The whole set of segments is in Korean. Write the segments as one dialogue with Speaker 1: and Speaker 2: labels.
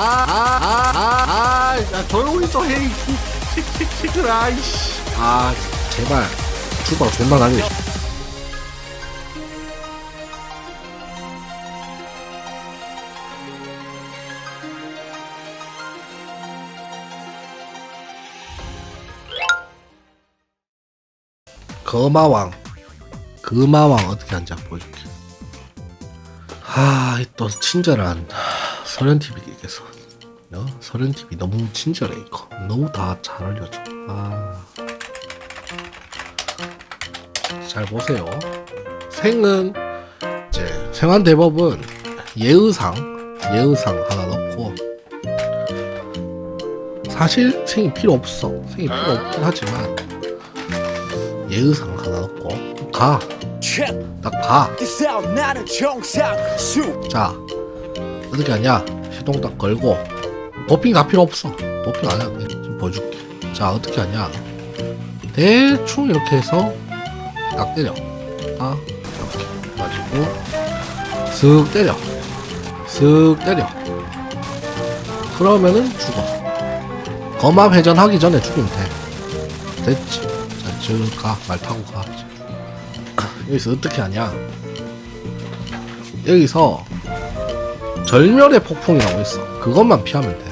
Speaker 1: 아 아아아아 야, 조용히 좀 해. 시끄라 이씨. 아 제발 주방 존나 날려. 거마왕 거마왕 어떻게 하는지 보여줄게 하또 친절한 서련TV께서 어? 서련TV 너무 친절해 이거. 너무 다 잘 알려줘. 아. 잘 보세요. 생은 이제 생환 대법은 예의상 예의상 하나 넣고. 사실 생이 필요 없어. 생이 필요 없긴 하지만 예의상 하나 넣고. 가. 딱 가. 자 어떻게 하냐? 시동 딱 걸고 도핑 다 필요 없어. 도핑 안 해도 돼. 보여줄게. 자 어떻게 하냐? 대충 이렇게 해서 딱 때려. 아 이렇게 가지고 쓱 때려. 쓱 때려. 그러면은 죽어. 거마 회전하기 전에 죽이면 돼. 됐지. 자, 쭉 가. 말 타고 가. 여기서 어떻게 하냐? 여기서 절멸의 폭풍이라고 있어. 그것만 피하면 돼.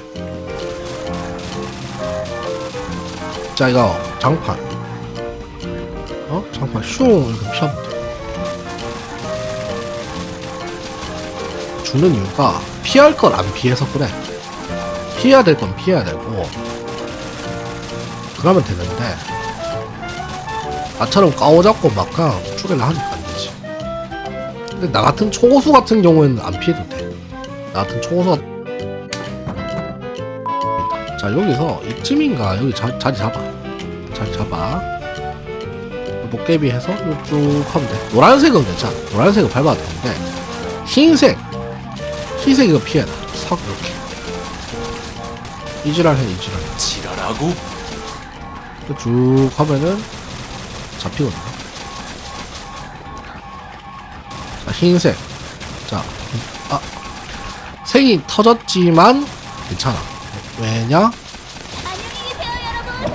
Speaker 1: 자, 이거 장판. 어? 장판 슝 이렇게 피하면 돼. 죽는 이유가 피할 걸 안 피해서 그래. 피해야 될 건 피해야 되고 그러면 되는데 나처럼 까오잡고 막 그냥 죽일라 하니까 안 되지. 근데 나 같은 초고수 같은 경우에는 안 피해도 돼. 나 같은 초고수가 자 여기서 이쯤인가 여기 자, 자리 잡아. 자리 잡아. 목개비 해서 쭉 하면 돼. 노란색은 괜찮아. 노란색은 밟아도 되는데 흰색 흰색 이거 피해라. 싹 이렇게. 이지랄 해 이지랄.
Speaker 2: 지랄하고
Speaker 1: 쭉 하면은 잡히거든요. 자, 흰색. 자, 아, 색이 터졌지만 괜찮아. 왜냐?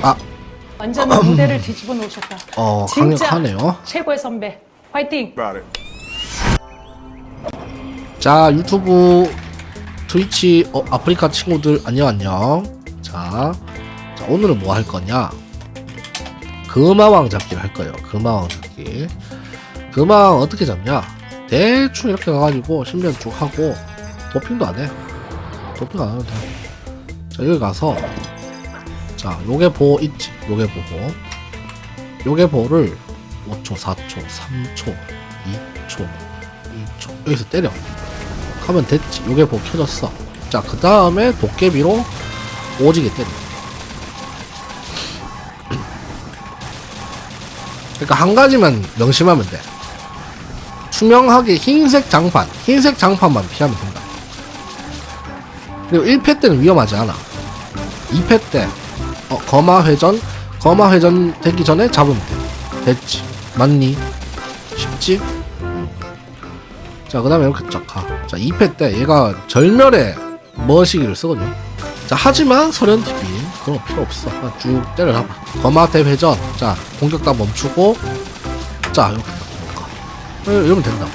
Speaker 1: 아,
Speaker 3: 완전 무대를 뒤집어 놓으셨다.
Speaker 1: 어,
Speaker 3: 진짜.
Speaker 1: 강력하네요.
Speaker 3: 최고의 선배. 화이팅!
Speaker 1: 자, 유튜브, 트위치, 어, 아프리카 친구들 안녕 안녕. 자, 자 오늘은 뭐 할 거냐? 금화왕 잡기를 할 거예요. 금화왕 잡기. 금화왕 어떻게 잡냐? 대충 이렇게 가가지고 신변 쭉 하고 도핑도 안 해. 도핑 안 해도 돼. 자 여기 가서 자 요게 보 있지. 요게 보고 요게 보를 5초, 4초, 3초, 2초, 1초 여기서 때려. 하면 됐지. 요게 보 켜졌어. 자 그 다음에 도깨비로 오지게 때려. 그러니까 한 가지만 명심하면 돼. 투명하게 흰색 장판, 흰색 장판만 피하면 된다. 그리고 1패 때는 위험하지 않아. 2패 때, 어, 거마 회전, 거마 회전 되기 전에 잡으면 돼. 됐지. 맞니? 쉽지? 음. 자, 그 다음에 이렇게 쫙 가. 자, 2패 때 얘가 절멸의 머시기를 쓰거든요. 자, 하지만 서련TV 그런 거 필요 없어. 쭉 때려잡아. 거마대 회전. 자, 공격 다 멈추고. 자, 이렇게. 어, 이러면 된다.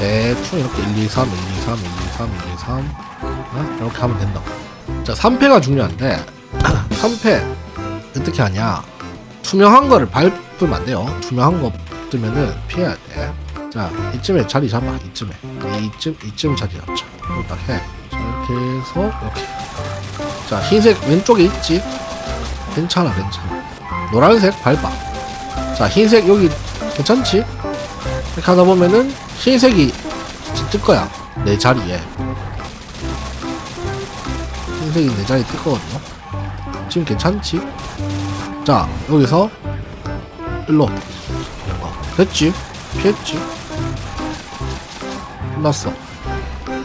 Speaker 1: 대충 이렇게 1, 2, 3, 1, 2, 3, 1, 2, 3, 1, 2, 3. 어? 이렇게 하면 된다. 자, 3패가 중요한데, 3패 어떻게 하냐. 투명한 거를 밟으면 안 돼요. 투명한 거 뜨면은 피해야 돼. 자, 이쯤에 자리 잡아. 이쯤에. 이쯤, 이쯤 자리 잡자. 딱 해. 자, 이렇게 해서, 이렇게. 자, 흰색 왼쪽에 있지? 괜찮아, 괜찮아. 노란색 밟아. 자, 흰색 여기 괜찮지? 이렇게 하다 보면은 흰색이 뜰 거야. 내 자리에. 흰색이 내 자리에 뜰 거거든요. 지금 괜찮지? 자, 여기서 일로. 뭔가. 됐지? 피했지? 끝났어.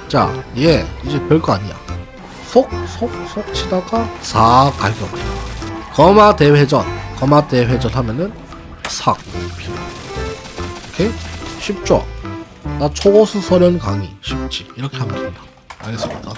Speaker 1: 자, 얘 이제 별거 아니야. 속, 속, 속 치다가 싹 갈겨. 거마 대회전, 거마 대회전 하면은 싹. 오케이? 쉽죠? 나 초고수 서련 강의 쉽지 이렇게 하면 된다. 알겠습니다